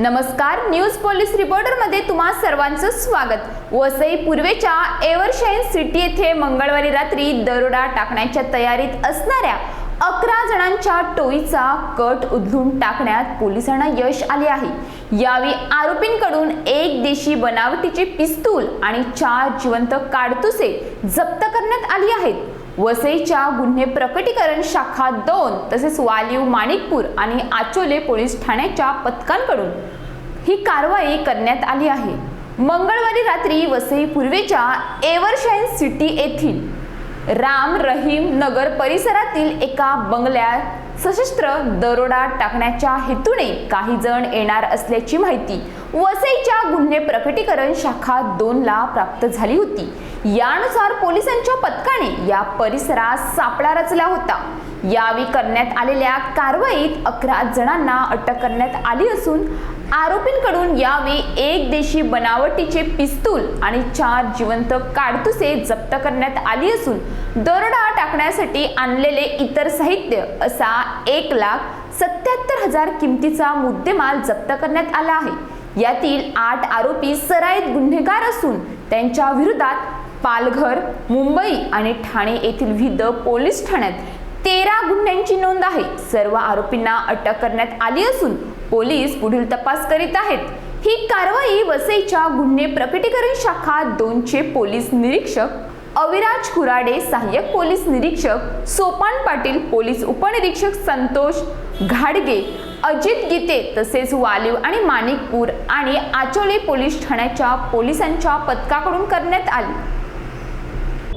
नमस्कार news police रिपोर्टरमध्ये तुम्हा सर्वांचं स्वागत. वसई पूर्वेच्या एव्हरशाईन सिटी येथे मंगळवारी रात्री दरोडा टाकण्याच्या तयारीत असणाऱ्या अकरा जणांच्या टोळीचा कट उधळून टाकण्यात पोलिसांना यश आले आहे. यावेळी आरोपींकडून एक देशी बनावटीचे पिस्तूल आणि चार जिवंत काडतुसे जप्त करण्यात आली आहेत. वसईच्या गुन्हे प्रकटीकरण शाखा दोन तसेच वालीव माणिकपूर आणि आचोले पोलीस ठाण्याच्या पथकांकडून ही कारवाई करण्यात आली आहे. मंगळवारी रात्री वसई पूर्वेच्या एव्हरशाईन सिटी येथील राम रहीम नगर परिसरातील एका बंगल्यात सशस्त्र दरोडा टाकण्याच्या हेतूने काही जण येणार असल्याची माहिती वसईच्या गुन्हे प्रकटीकरण शाखा दोन ला प्राप्त झाली होती. यानुसार पोलिसांच्या पथकाने या परिसरात सापळा रचला होता. यावेळी करण्यात आलेल्या कारवाईत अकरा जणांना अटक करण्यात आली असून आरोपींकडून यावेळी एक देशी बनावटीचे पिस्तूल आणि चार जिवंत काडतुसे जप्त करण्यात आली असून दरोडा टाकण्यासाठी आणलेले इतर साहित्य असा एक लाख सत्याहत्तर हजार किमतीचा मुद्देमाल जप्त करण्यात आला आहे. यातील आठ आरोपी सराईत गुन्हेगार असून त्यांच्या विरोधात पालघर मुंबई आणि ठाणे येथील विविध पोलीस ठाण्यात तेरा गुन्ह्यांची नोंद आहे. सर्व आरोपींना अटक करण्यात आली असून पोलीस पुढील तपास करीत आहेत. ही कारवाई वसईच्या गुन्हे प्रकटीकरण शाखा दोनचे पोलीस निरीक्षक अविराज कुराडे सहाय्यक पोलीस निरीक्षक सोपान पाटील पोलीस उपनिरीक्षक संतोष घाडगे अजित गीते तसेच वालीव आणि माणिकपूर आणि आचोले पोलीस ठाण्याच्या पोलिसांच्या पथकाकडून करण्यात आली.